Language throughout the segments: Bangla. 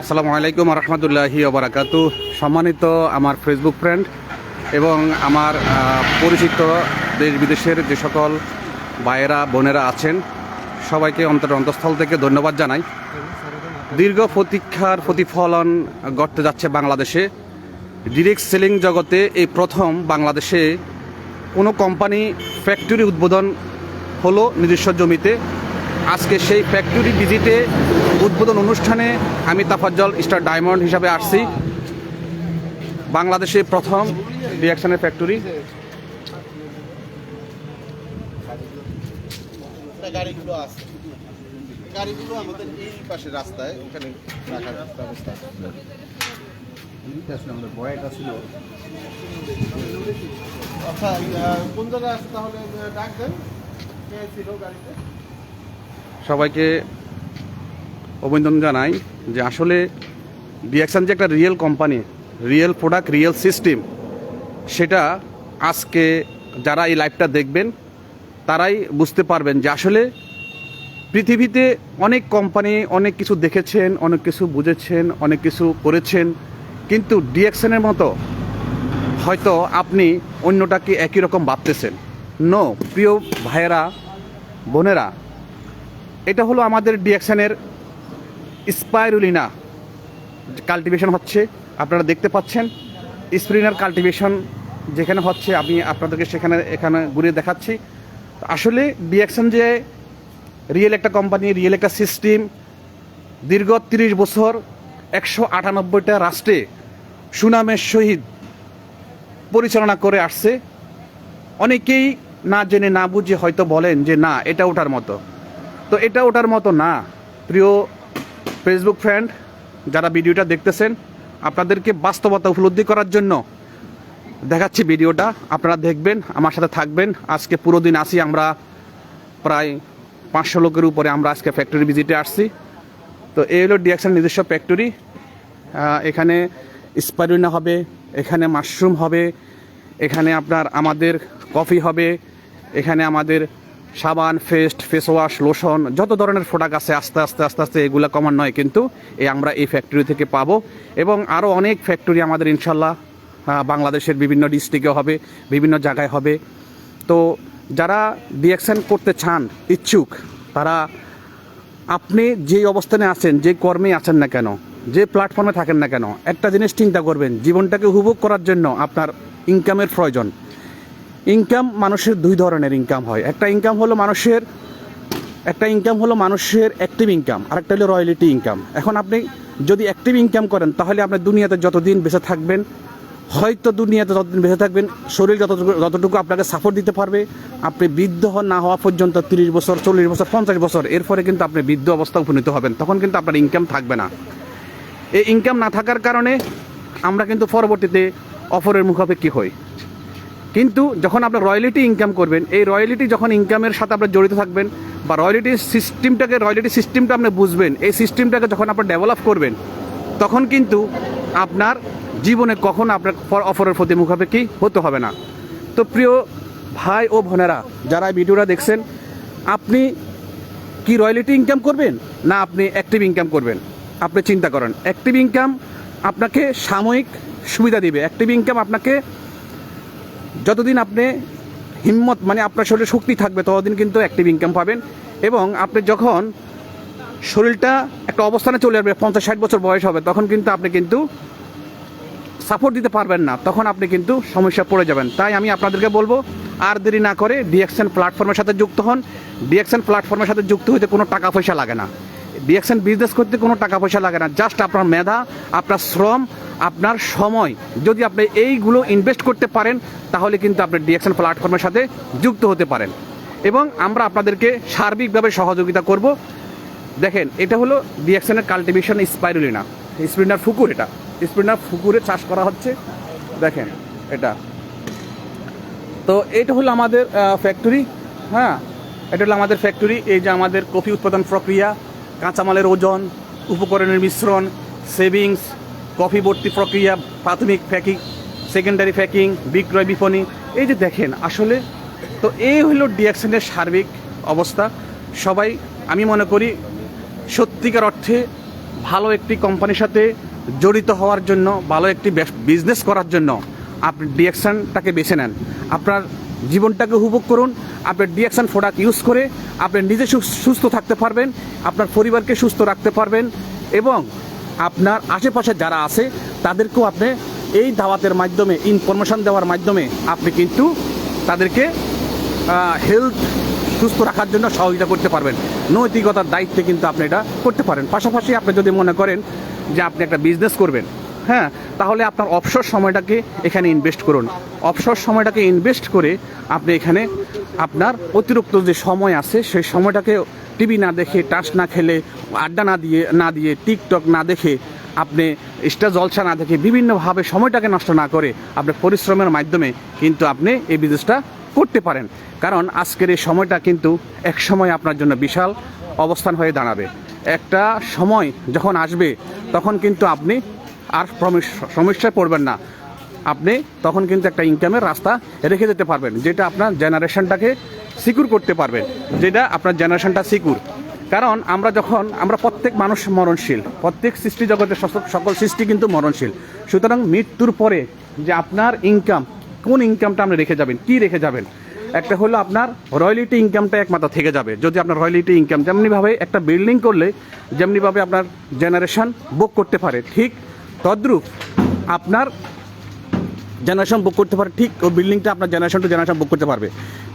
আসসালামু আলাইকুম রহমতুল্লাহি ওবরাকাতু সম্মানিত আমার ফেসবুক ফ্রেন্ড এবং আমার পরিচিত দেশ বিদেশের যে সকল ভাইয়েরা, বোনেরা আছেন, সবাইকে অন্তর অন্তঃস্থল থেকে ধন্যবাদ জানাই। দীর্ঘ প্রতীক্ষার প্রতিফলন ঘটতে যাচ্ছে বাংলাদেশে। ডিরেক্ট সেলিং জগতে এই প্রথম বাংলাদেশে কোনো কোম্পানি ফ্যাক্টরি উদ্বোধন হলো নিজস্ব জমিতে। আজকে সেই ফ্যাক্টরি ভিজিটে উদ্বোধন অনুষ্ঠানে আমি তাফাজ্জল স্টার ডায়মন্ড হিসাবে আসছি। বাংলাদেশে প্রথম রিয়াকশনের ফ্যাক্টরি গাড়িগুলো আছে। গাড়িগুলো আমাদের এই পাশে রাস্তায় ওখানে রাখার ব্যবস্থা আছে। আচ্ছা কোন জায়গায় আছে তাহলে ডাক দেন। কে ছিল গাড়িতে? সবাইকে অভিনন্দন জানাই যে আসলে ডিএকশন যে একটা real company real product real system সেটা আজকে যারা এই লাইভটা দেখবেন, তারাই বুঝতে পারবেন যে আসলে পৃথিবীতে অনেক কোম্পানি অনেক কিছু দেখেছেন, অনেক কিছু বুঝেছেন, অনেক কিছু করেছেন, কিন্তু ডিএকশনের মতো হয়তো আপনি অন্যটাকে একই রকম ভাবতেছেন। নো প্রিয় ভাইয়েরা, বোনেরা এটা হলো আমাদের ডিএকশনের স্পাইরুলিনা কাল্টিভেশন হচ্ছে। আপনারা দেখতে পাচ্ছেন, স্প্রিনার কাল্টিভেশন যেখানে হচ্ছে, আমি আপনাদেরকে সেখানে, এখানে ঘুরিয়ে দেখাচ্ছি। আসলে ডিএকশন যে রিয়েল একটা কোম্পানি, রিয়েল একটা সিস্টেম, দীর্ঘ তিরিশ বছর একশো আটানব্বইটা রাষ্ট্রে সুনামের সহিত পরিচালনা করে আসছে। অনেকেই না জেনে না বুঝে হয়তো বলেন যে না, এটা ওটার মতো। তো এটা ওটার মতো না। প্রিয় ফেসবুক ফ্রেন্ড যারা ভিডিওটা দেখতেছেন, আপনাদেরকে বাস্তবতা উপলব্ধি করার জন্য দেখাচ্ছি ভিডিওটা। আপনারা দেখবেন, আমার সাথে থাকবেন। আজকে পুরো দিন আসি আমরা প্রায় পাঁচশো লোকের উপরে আমরা আজকে ফ্যাক্টরি ভিজিটে আসছি। তো এই হলো ডিএক্সের নিজস্ব ফ্যাক্টরি এখানে স্পাইরুনা হবে, এখানে মাশরুম হবে, এখানে আপনার আমাদের কফি হবে, এখানে আমাদের সাবান, ফেস্ট ফেস ওয়াশ লোশন যত ধরনের প্রোডাক্ট আছে, আস্তে আস্তে আস্তে আস্তে এগুলো কমান নয় কিন্তু এই আমরা এই ফ্যাক্টরি থেকে পাবো। এবং আরও অনেক ফ্যাক্টরি আমাদের ইনশাল্লাহ বাংলাদেশের বিভিন্ন ডিস্ট্রিক্টে হবে, বিভিন্ন জায়গায় হবে। তো যারা ডিএকশন করতে চান, ইচ্ছুক, তারা আপনি যে অবস্থানে আছেন, যে কর্মে আছেন না কেন, যে প্ল্যাটফর্মে থাকেন না কেন, একটা জিনিস চিন্তা করবেন, জীবনটাকে উপভোগ করার জন্য আপনার ইনকামের প্রয়োজন। ইনকাম মানুষের দুই ধরনের ইনকাম হয়। একটা ইনকাম হলো মানুষের, একটা ইনকাম হলো মানুষের অ্যাক্টিভ ইনকাম আর একটা হলো রয়্যালিটি ইনকাম এখন আপনি যদি অ্যাক্টিভ ইনকাম করেন, তাহলে আপনি দুনিয়াতে যতদিন বেঁচে থাকবেন, হয়তো দুনিয়াতে যতদিন বেঁচে থাকবেন, শরীর যতটুকু যতটুকু আপনাকে সাপোর্ট দিতে পারবে, আপনি বৃদ্ধ না হওয়া পর্যন্ত তিরিশ বছর, চল্লিশ বছর, পঞ্চাশ বছর, এরপরে কিন্তু আপনি বৃদ্ধ অবস্থা উপনীত হবেন, তখন কিন্তু আপনার ইনকাম থাকবে না। এই ইনকাম না থাকার কারণে আমরা কিন্তু পরবর্তীতে অফরের মুখাপেক্ষি হই। কিন্তু যখন আপনার রয়্যালিটি ইনকাম করবেন, এই রয়্যালিটি যখন ইনকামের সাথে আপনার জড়িত থাকবেন বা রয়্যালিটি সিস্টেমটাকে রয়্যালিটি সিস্টেমটা আপনি বুঝবেন, এই সিস্টেমটাকে যখন আপনার ডেভেলপ করবেন, তখন কিন্তু আপনার জীবনে কখন আপনার ফর- অফরের প্রতি মুখাপেক্ষি হতে হবে না। তো প্রিয় ভাই ও বোনেরা, যারা ভিডিওটা দেখছেন, আপনি কি রয়্যালিটি ইনকাম করবেন না আপনি অ্যাক্টিভ ইনকাম করবেন? আপনি চিন্তা করেন অ্যাক্টিভ ইনকাম আপনাকে সাময়িক সুবিধা দিবে। অ্যাক্টিভ ইনকাম আপনাকে যতদিন আপনি হিম্মত মানে আপনার শরীরে শক্তি থাকবে, ততদিন কিন্তু অ্যাক্টিভ ইনকাম পাবেন। এবং আপনি যখন শরীরটা একটা অবস্থানে চলে আসবে, পঞ্চাশ, ষাট বছর বয়স হবে, তখন কিন্তু আপনি কিন্তু সাপোর্ট দিতে পারবেন না। তখন আপনি কিন্তু সমস্যা পড়ে যাবেন। তাই আমি আপনাদেরকে বলব, আর দেরি না করে ডিএকশন প্ল্যাটফর্মের সাথে যুক্ত হন। ডিএকশন প্ল্যাটফর্মের সাথে যুক্ত হতে কোনো টাকা পয়সা লাগে না। ডিএকশন বিজনেস করতে কোনো টাকা পয়সা লাগে না। জাস্ট আপনার মেধা, আপনার শ্রম আপনার সময়। যদি আপনি এইগুলো ইনভেস্ট করতে পারেন, তাহলে কিন্তু আপনি ডিএকশন প্ল্যাটফর্মের সাথে যুক্ত হতে পারেন। এবং আমরা আপনাদেরকে সার্বিকভাবে সহযোগিতা করব। দেখেন, এটা হলো ডিএকশনের কাল্টিভেশন স্পাইরুলিনা স্প্রিনার ফুকুর এটা। স্প্রিনার ফুকুরে চাষ করা হচ্ছে। দেখেন, এটা। তো এটা হলো আমাদের ফ্যাক্টরি হ্যাঁ এটা হলো আমাদের ফ্যাক্টরি এই যে আমাদের কফি উৎপাদন প্রক্রিয়া, কাঁচামালের ওজন, উপকরণের মিশ্রণ সেভিংস কফি ভর্তি প্রক্রিয়া, প্রাথমিক প্যাকিং সেকেন্ডারি প্যাকিং, বিক্রয় বিপণী। এই যে দেখেন, আসলে তো এই হলো ডিএকশনের সার্বিক অবস্থা। সবাই, আমি মনে করি সত্যিকার অর্থে ভালো একটি কোম্পানির সাথে জড়িত হওয়ার জন্য, ভালো একটি বিজনেস করার জন্য আপনি ডিএকশনটাকে বেছে নেন। আপনার জীবনটাকে উপভোগ করুন, আপনি ডিএকশন প্রোডাক্ট ইউজ করে, আপনি নিজে সুস্থ থাকতে পারবেন, আপনার পরিবারকে সুস্থ রাখতে পারবেন এবং আপনার আশেপাশে যারা আছে, তাদেরকেও আপনি এই দাওয়াতের মাধ্যমে ইনফরমেশান দেওয়ার মাধ্যমে আপনি কিন্তু তাদেরকে হেলথ সুস্থ রাখার জন্য সহযোগিতা করতে পারবেন। নৈতিকতার দায়িত্বে কিন্তু আপনি এটা করতে পারেন। পাশাপাশি আপনি যদি মনে করেন যে আপনি একটা বিজনেস করবেন হ্যাঁ তাহলে আপনার অবসর সময়টাকে এখানে ইনভেস্ট করুন। অবসর সময়টাকে ইনভেস্ট করে আপনি এখানে আপনার অতিরিক্ত যে সময় আছে, সেই সময়টাকে টিভি না দেখে টাচ না খেলে, আড্ডা না দিয়ে না দিয়ে টিকটক না দেখে আপনি স্টার জলসা না দেখে বিভিন্নভাবে সময়টাকে নষ্ট না করে আপনি পরিশ্রমের মাধ্যমে কিন্তু আপনি এই বিজনেসটা করতে পারেন। কারণ আজকের এই সময়টা কিন্তু এক সময় আপনার জন্য বিশাল অবস্থান হয়ে দাঁড়াবে। একটা সময় যখন আসবে, তখন কিন্তু আপনি আর সমস্যায় পড়বেন না। আপনি তখন কিন্তু একটা ইনকামের রাস্তা রেখে যেতে পারবেন, যেটা আপনার জেনারেশনটাকে সিকিউর করতে পারবেন যেটা আপনার জেনারেশনটা সিকিউর কারণ আমরা যখন, আমরা প্রত্যেক মানুষ মরণশীল, প্রত্যেক সৃষ্টি জগতের সকল সৃষ্টি কিন্তু মরণশীল। সুতরাং মৃত্যুর পরে যে আপনার ইনকাম কোন ইনকামটা আপনি রেখে যাবেন, কি রেখে যাবেন? একটা হলো আপনার রয়্যালিটি ইনকামটা একমাত্র থেকে যাবে। যদি আপনার রয়্যালিটি ইনকাম যেমনিভাবে একটা বিল্ডিং করলে, যেমনিভাবে আপনার জেনারেশন বুক করতে পারে, ঠিক তদ্রূপ আপনার জেনারেশন বুক করতে পারে, ঠিক ওই বিল্ডিংটা আপনার জেনারেশন টু জেনারেশন বুক করতে পারবে।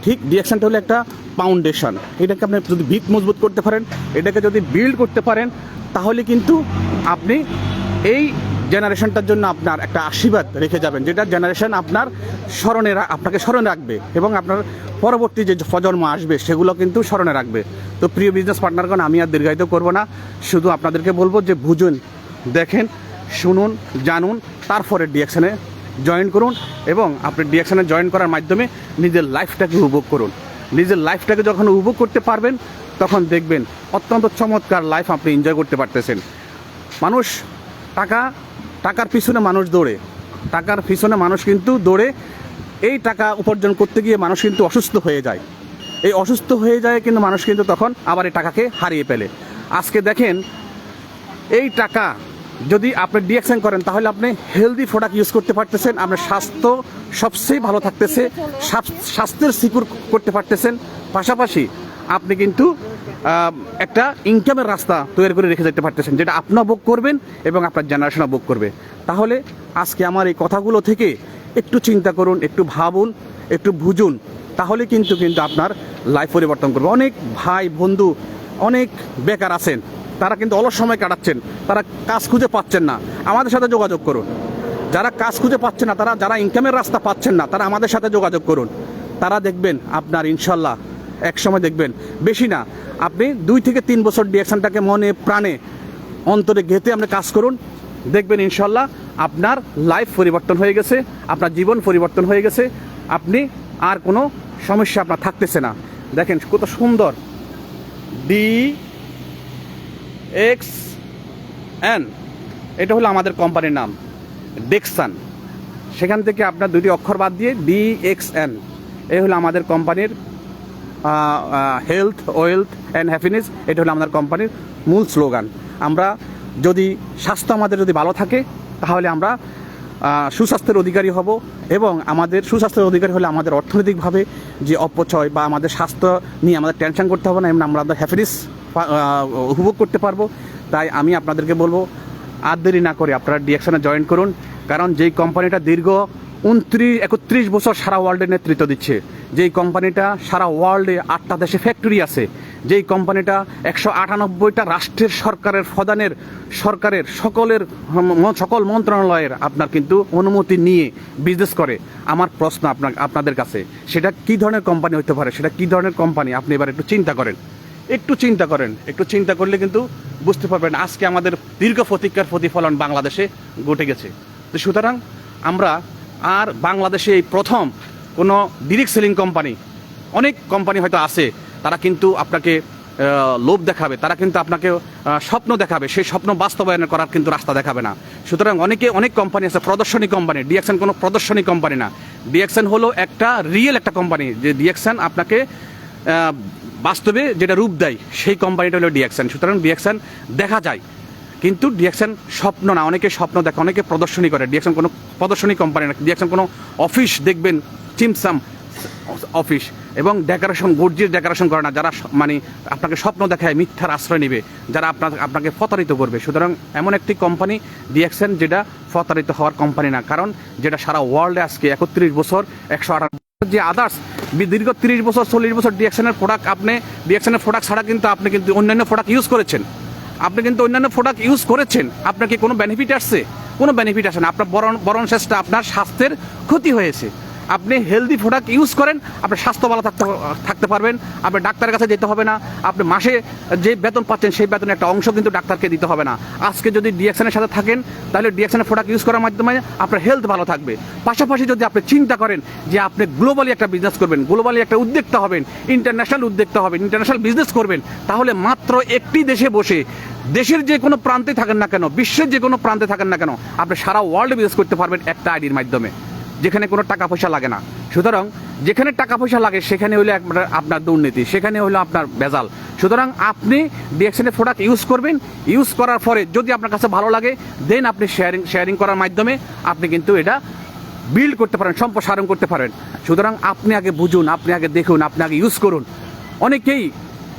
ঠিক ডিরেকশনটা হলো একটা ফাউন্ডেশন এটাকে আপনি যদি ভিত মজবুত করতে পারেন, এটাকে যদি বিল্ড করতে পারেন, তাহলে কিন্তু আপনি এই জেনারেশনটার জন্য আপনার একটা আশীর্বাদ রেখে যাবেন, যেটা জেনারেশন আপনার স্মরণে আপনাকে স্মরণে রাখবে এবং আপনার পরবর্তী যে প্রজন্ম আসবে, সেগুলো কিন্তু স্মরণে রাখবে। তো প্রিয় বিজনেস পার্টনারগণ আমি আর দীর্ঘায়িত করব না। শুধু আপনাদেরকে বলব যে বুঝুন, দেখেন শুনুন, জানুন, তারপরে ডিএকশনে জয়েন করুন এবং আপনি ডিএকশনে জয়েন করার মাধ্যমে নিজের লাইফটাকে উপভোগ করুন। নিজের লাইফটাকে যখন উপভোগ করতে পারবেন, তখন দেখবেন অত্যন্ত চমৎকার লাইফ আপনি এনজয় করতে পারতেছেন। মানুষ টাকা, টাকার পিছনে মানুষ দৌড়ে। টাকার পিছনে মানুষ কিন্তু দৌড়ে। এই টাকা উপার্জন করতে গিয়ে মানুষ কিন্তু অসুস্থ হয়ে যায়। এই অসুস্থ হয়ে যায় কিন্তু মানুষ কিন্তু তখন আবার এই টাকাকে হারিয়ে ফেলে। আজকে দেখেন, এই টাকা যদি আপনি ডিএকশন করেন, তাহলে আপনি হেলদি প্রোডাক্ট ইউজ করতে পারতেছেন, আপনার স্বাস্থ্য সবচেয়ে ভালো থাকতেছে স্বাস্থ্যের সিকিউর করতে পারতেছেন। পাশাপাশি আপনি কিন্তু একটা ইনকামের রাস্তা তৈরি করে রেখে যেতে পারতেছেন, যেটা আপনার বুক করবেন এবং আপনার জেনারেশনও বুক করবে। তাহলে আজকে আমার এই কথাগুলো থেকে একটু চিন্তা করুন, একটু ভাবুন, একটু বুঝুন, তাহলে কিন্তু কিন্তু আপনার লাইফ পরিবর্তন করবে। অনেক ভাই, বন্ধু, অনেক বেকার আছেন। তারা কিন্তু অলস সময় কাটাচ্ছেন, তারা কাজ খুঁজে পাচ্ছেন না। আমাদের সাথে যোগাযোগ করুন। যারা কাজ খুঁজে পাচ্ছেন না, তারা, যারা ইনকামের রাস্তা পাচ্ছেন না, তারা আমাদের সাথে যোগাযোগ করুন। তারা দেখবেন আপনার ইনশাল্লাহ এক সময় দেখবেন। বেশি না, আপনি দুই থেকে তিন বছর ডিএকশনটাকে মনে, প্রাণে, অন্তরে গেঁথে আপনি কাজ করুন। দেখবেন ইনশাল্লাহ আপনার লাইফ পরিবর্তন হয়ে গেছে, আপনার জীবন পরিবর্তন হয়ে গেছে। আপনি আর কোনো সমস্যা আপনার থাকতেছে না। দেখেন কত সুন্দর। ডি এক্স এন এটা হলো আমাদের কোম্পানির নাম ডেক্সান সেখান থেকে আপনার দুটি অক্ষর বাদ দিয়ে ডি এক্স এন এই হলো আমাদের কোম্পানির হেলথ ওয়েলথ অ্যান্ড হ্যাপিনেস এটা হলো আমাদের কোম্পানির মূল স্লোগান আমরা যদি স্বাস্থ্য আমাদের যদি ভালো থাকে, তাহলে আমরা সুস্বাস্থ্যের অধিকারী হব এবং আমাদের সুস্বাস্থ্যের অধিকারী হলে আমাদের অর্থনৈতিকভাবে যে অপচয় বা আমাদের স্বাস্থ্য নিয়ে আমাদের টেনশন করতে হবে না, এমন আমরা আমাদের হ্যাপিনেস উপভোগ করতে পারব। তাই আমি আপনাদেরকে বলব, আর দেরি না করে আপনারা ডিএকশনে জয়েন করুন, কারণ যেই কোম্পানিটা দীর্ঘ উনত্রিশ, একত্রিশ বছর সারা ওয়ার্ল্ডে নেতৃত্ব দিচ্ছে, যেই কোম্পানিটা সারা ওয়ার্ল্ডে আটটা দেশে ফ্যাক্টরি আছে, যেই কোম্পানিটা একশো আটানব্বইটা রাষ্ট্রের সরকারের প্রধানের, সরকারের সকলের সকল মন্ত্রণালয়ের আপনার কিন্তু অনুমতি নিয়ে বিজনেস করে। আমার প্রশ্ন আপনার আপনাদের কাছে, সেটা কি ধরনের কোম্পানি হতে পারে, সেটা কি ধরনের কোম্পানি আপনি এবার একটু চিন্তা করেন। একটু চিন্তা করেন, একটু চিন্তা করলে কিন্তু বুঝতে পারবেন আজকে আমাদের দীর্ঘ প্রতীক্ষার প্রতিফলন বাংলাদেশে ঘটে গেছে। তো সুতরাং আমরা আর বাংলাদেশে এই প্রথম কোনো ডিরেক্ট সেলিং কোম্পানি অনেক কোম্পানি হয়তো আছে, তারা কিন্তু আপনাকে লোভ দেখাবে, তারা কিন্তু আপনাকে স্বপ্ন দেখাবে, সেই স্বপ্ন বাস্তবায়ন করার কিন্তু রাস্তা দেখাবে না। সুতরাং অনেকে, অনেক কোম্পানি আছে, প্রদর্শনী কোম্পানি ডিএকশন কোনো প্রদর্শনী কোম্পানি না। ডিএকশন হলো একটা রিয়েল একটা কোম্পানি যে ডিএকশন আপনাকে বাস্তবে যেটা রূপ দেয়, সেই কোম্পানিটা হলো ডিএকশন সুতরাং ডিএকশন দেখা যায়। কিন্তু ডিএকশন স্বপ্ন না, অনেকে স্বপ্ন দেখে, অনেকে প্রদর্শনী করে। ডিএকশন কোনো প্রদর্শনী কোম্পানি না ডিএকশন কোনো অফিস দেখবেন, চিমসাম অফিস। এবং ডেকোরেশন, গর্জিয়াস ডেকোরেশন করে না, যারা মানে আপনাকে স্বপ্ন দেখায়, মিথ্যার আশ্রয় নেবে, যারা আপনার, আপনাকে প্রতারিত করবে। সুতরাং এমন একটি কোম্পানি ডিএকশন যেটা প্রতারিত হওয়ার কোম্পানি না। কারণ যেটা সারা ওয়ার্ল্ডে আজকে একত্রিশ বছর, একশো আঠাশ যে আদার্স দীর্ঘ তিরিশ বছর, চল্লিশ বছর ডিএকশনের প্রোডাক্ট আপনি ডিএকশনের প্রোডাক্ট ছাড়া কিন্তু আপনি কিন্তু অন্যান্য প্রোডাক্ট ইউজ করেছেন। আপনি কিন্তু অন্যান্য প্রোডাক্ট ইউজ করেছেন। আপনার কি কোনো বেনিফিট আসছে? কোনো বেনিফিট আসে না। আপনার বরণ বরণ শেষটা আপনার স্বাস্থ্যের ক্ষতি হয়েছে। আপনি হেলদি প্রোডাক্ট ইউজ করেন, আপনার স্বাস্থ্য ভালো থাকতে থাকতে পারবেন, আপনার ডাক্তারের কাছে যেতে হবে না, আপনি মাসে যে বেতন পাচ্ছেন সেই বেতনের একটা অংশ কিন্তু ডাক্তারকে দিতে হবে না। আজকে যদি ডিএকশনের সাথে থাকেন, তাহলে ডিএকশনের প্রোডাক্ট ইউজ করার মাধ্যমে আপনার হেলথ ভালো থাকবে। পাশাপাশি যদি আপনি চিন্তা করেন যে আপনি গ্লোবালি একটা বিজনেস করবেন গ্লোবালি একটা উদ্যোক্তা হবেন ইন্টারন্যাশনাল উদ্যোক্তা হবেন ইন্টারন্যাশনাল বিজনেস করবেন, তাহলে মাত্র একটি দেশে বসে দেশের যে কোনো প্রান্তে থাকেন না কেন, বিশ্বের যে কোনো প্রান্তে থাকেন না কেন, আপনি সারা ওয়ার্ল্ডে বিজনেস করতে পারবেন একটা আইডির মাধ্যমে। যেখানে কোনো টাকা পয়সা লাগে না। সুতরাং যেখানে টাকা পয়সা লাগে, সেখানে হলো আপনার আপনার দুর্নীতি, সেখানে হলো আপনার ভেজাল। সুতরাং আপনি ডিএকশনের প্রোডাক্ট ইউজ করবেন। ইউজ করার পরে যদি আপনার কাছে ভালো লাগে দেন আপনি শেয়ারিং শেয়ারিং করার মাধ্যমে আপনি কিন্তু এটা বিল্ড করতে পারেন, সম্প্রসারণ করতে পারেন। সুতরাং আপনি আগে বুঝুন, আপনি আগে দেখুন, আপনি আগে ইউজ করুন। অনেকেই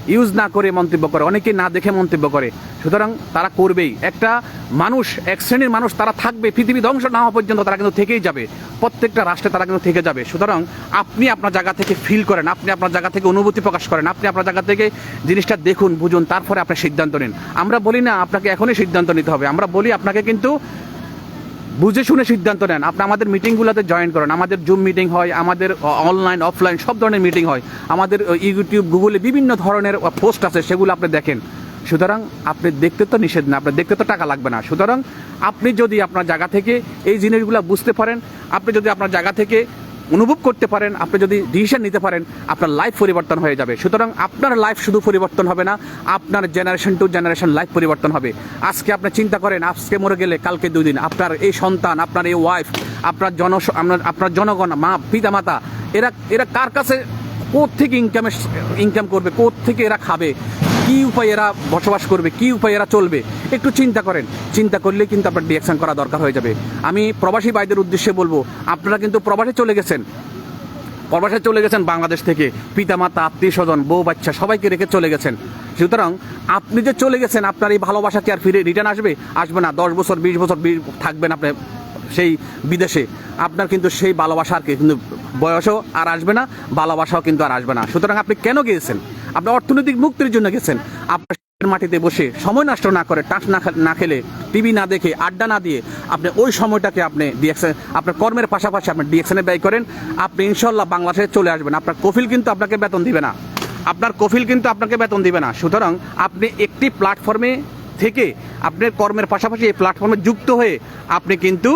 ইউজ না করে মন্তব্য করে, অনেকে না দেখে মন্তব্য করে। সুতরাং তারা করবেই। একটা মানুষ, এক শ্রেণির মানুষ, তারা থাকবে, পৃথিবী ধ্বংস না হওয়া পর্যন্ত তারা কিন্তু থেকেই যাবে। প্রত্যেকটা রাষ্ট্রে তারা কিন্তু থেকে যাবে। সুতরাং আপনি আপনার জায়গা থেকে ফিল করেন, আপনি আপনার জায়গা থেকে অনুভূতি প্রকাশ করেন, আপনি আপনার জায়গা থেকে জিনিসটা দেখুন, বুঝুন, তারপরে আপনি সিদ্ধান্ত নিন। আমরা বলি না, আপনাকে এখনই সিদ্ধান্ত নিতে হবে। আমরা বলি আপনাকে কিন্তু বুঝে শুনে সিদ্ধান্ত নেন। আপনি আমাদের মিটিংগুলোতে জয়েন করেন। আমাদের জুম মিটিং হয়, আমাদের অনলাইন অফলাইন সব ধরনের মিটিং হয়। আমাদের ইউটিউব গুগলে বিভিন্ন ধরনের পোস্ট আছে, সেগুলো আপনি দেখেন। সুতরাং আপনি দেখতে তো নিষেধ না আপনার দেখতে তো টাকা লাগবে না। সুতরাং আপনি যদি আপনার জায়গা থেকে এই জিনিসগুলো বুঝতে পারেন, আপনি যদি আপনার জায়গা থেকে অনুভব করতে পারেন, আপনি যদি ডিসিশন নিতে পারেন, আপনার লাইফ পরিবর্তন হয়ে যাবে। সুতরাং আপনার লাইফ শুধু পরিবর্তন হবে না, আপনার জেনারেশন টু জেনারেশন লাইফ পরিবর্তন হবে। আজকে আপনি চিন্তা করেন, আজকে মরে গেলে কালকে দুই দিন, আপনার এই সন্তান, আপনার এই ওয়াইফ আপনার জন, আপনার জনগণ, মা পিতা মাতা এরা এরা কার কাছে থেকে ইনকামে ইনকাম করবে থেকে এরা খাবে? কি উপায় এরা বসবাস করবে, কি উপায় এরা চলবে, একটু চিন্তা করেন। চিন্তা করলে কিন্তু আপনার ডিএকশন করা দরকার হয়ে যাবে। আমি প্রবাসী ভাইদের উদ্দেশ্যে বলব, আপনারা কিন্তু প্রবাসে চলে গেছেন। প্রবাসে চলে গেছেন বাংলাদেশ থেকে। পিতামাতা আত্মীয় স্বজন বউ, বাচ্চা, সবাইকে রেখে চলে গেছেন। সুতরাং আপনি যে চলে গেছেন, আপনার এই ভালোবাসা কি আর ফিরে রিটার্ন আসবে? আসবে না। দশ বছর, বিশ বছর থাকবেন আপনি সেই বিদেশে। আপনার কিন্তু সেই ভালোবাসা আর কি, কিন্তু বয়সও আর আসবে না, ভালোবাসাও কিন্তু আর আসবে না। সুতরাং আপনি কেন গিয়েছেন? আপনি অর্থনৈতিক মুক্তির জন্য গেছেন। আপনার মাটিতে বসে সময় নষ্ট না করে টাস না খেলে টিভি না দেখে আড্ডা না দিয়ে আপনি ওই সময়টাকে আপনি ডিএকশন আপনার কর্মের পাশাপাশি আপনি ডিএকশনে ব্যয় করেন। আপনি ইনশাল্লাহ বাংলাদেশে চলে আসবেন। আপনার কফিল কিন্তু আপনাকে বেতন দিবে না। আপনার কফিল কিন্তু আপনাকে বেতন দিবে না। সুতরাং আপনি একটি প্ল্যাটফর্মে থেকে আপনার কর্মের পাশাপাশি এই প্ল্যাটফর্মে যুক্ত হয়ে আপনি কিন্তু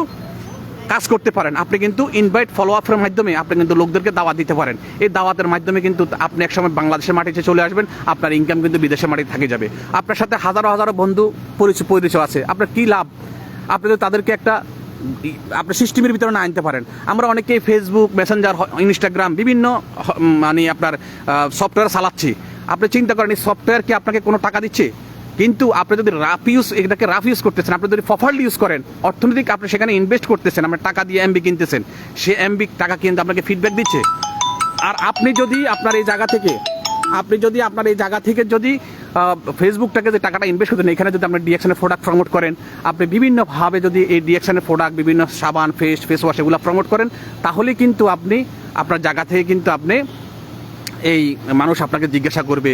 কাজ করতে পারেন। আপনি কিন্তু ইনভাইট ফলো আপের মাধ্যমে আপনি কিন্তু লোকদেরকে দাওয়াত দিতে পারেন। এই দাওয়াতের মাধ্যমে কিন্তু আপনি একসময় বাংলাদেশের মাটিতে চলে আসবেন, আপনার ইনকাম কিন্তু বিদেশের মাটিতে থেকে যাবে। আপনার সাথে হাজারো হাজারো বন্ধু পরিচয় পরিচয় আছে। আপনার কি লাভ? আপনি তাদেরকে একটা আপনি সিস্টেমের ভিতরে না আনতে পারেন। আমরা অনেকে ফেসবুক মেসেঞ্জার ইনস্টাগ্রাম বিভিন্ন মানে আপনার সফটওয়্যার চালাচ্ছি। আপনি চিন্তা করেন, এই সফটওয়্যার কি আপনাকে কোনো টাকা দিচ্ছে? কিন্তু আপনি যদি রাফ ইউজ এটাকে রাফ ইউজ করতেছেন, আপনি যদি প্রপারলি ইউজ করেন, অর্থনৈতিক আপনি সেখানে ইনভেস্ট করতেছেন, আপনার টাকা দিয়ে এমবি কিনতেছেন, সে এমবি টাকা কিনতে আপনাকে ফিডব্যাক দিচ্ছে। আর আপনি যদি আপনার এই জায়গা থেকে, আপনি যদি আপনার এই জায়গা থেকে যদি ফেসবুকটাকে যে টাকাটা ইনভেস্ট করতেন এখানে যদি আপনি ডিএকশনের প্রোডাক্ট প্রমোট করেন, আপনি বিভিন্নভাবে যদি এই ডিএকশনের প্রোডাক্ট বিভিন্ন সাবান ফেস ফেস ওয়াশ এগুলো প্রমোট করেন, তাহলে কিন্তু আপনি, আপনার জায়গা থেকে কিন্তু আপনি এই মানুষ আপনাকে জিজ্ঞাসা করবে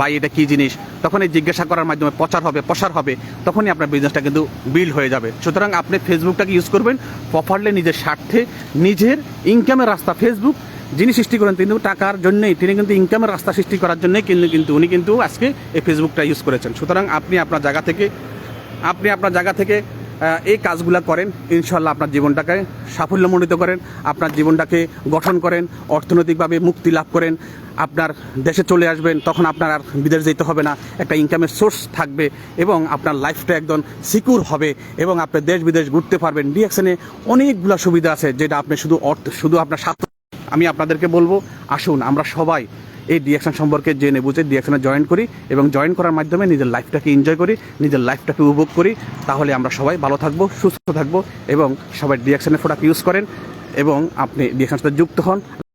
ভাই, এটা কী জিনিস? তখন এই জিজ্ঞাসা করার মাধ্যমে প্রচার হবে, প্রসার হবে, তখনই আপনার বিজনেসটা কিন্তু বিল্ড হয়ে যাবে। সুতরাং আপনি ফেসবুকটাকে ইউজ করবেন প্রপারলি নিজের স্বার্থে নিজের ইনকামের রাস্তা ফেসবুক যিনি সৃষ্টি করেন কিন্তু টাকার জন্যই, তিনি কিন্তু ইনকামের রাস্তা সৃষ্টি করার জন্যই কিন্তু কিন্তু উনি কিন্তু আজকে এই ফেসবুকটা ইউজ করেছেন। সুতরাং আপনি আপনার জায়গা থেকে, আপনি আপনার জায়গা থেকে এই কাজগুলো করেন ইনশাল্লাহ আপনার জীবনটাকে সাফল্যমণ্ডিত করেন, আপনার জীবনটাকে গঠন করেন, অর্থনৈতিকভাবে মুক্তি লাভ করেন, আপনার দেশে চলে আসবেন, তখন আপনার আর বিদেশ যেতে হবে না। একটা ইনকামের সোর্স থাকবে এবং আপনার লাইফটা একদম সিকিউর হবে এবং আপনি দেশ বিদেশ ঘুরতে পারবেন। ডিএকশনে অনেকগুলো সুবিধা আছে যেটা আপনি শুধু অর্থ, শুধু আপনার স্বার্থ। আমি আপনাদেরকে বলব, আসুন, আমরা সবাই এই ডিএকশন সম্পর্কে জেনে বুঝে ডিএকশনে জয়েন করি এবং জয়েন করার মাধ্যমে নিজের লাইফটাকে এনজয় করি, নিজের লাইফটাকে উপভোগ করি। তাহলে আমরা সবাই ভালো থাকব, সুস্থ থাকব এবং সবাই ডিএকশনের প্রোডাক্ট ইউজ করেন এবং আপনি ডিএকশনের সাথে যুক্ত হন।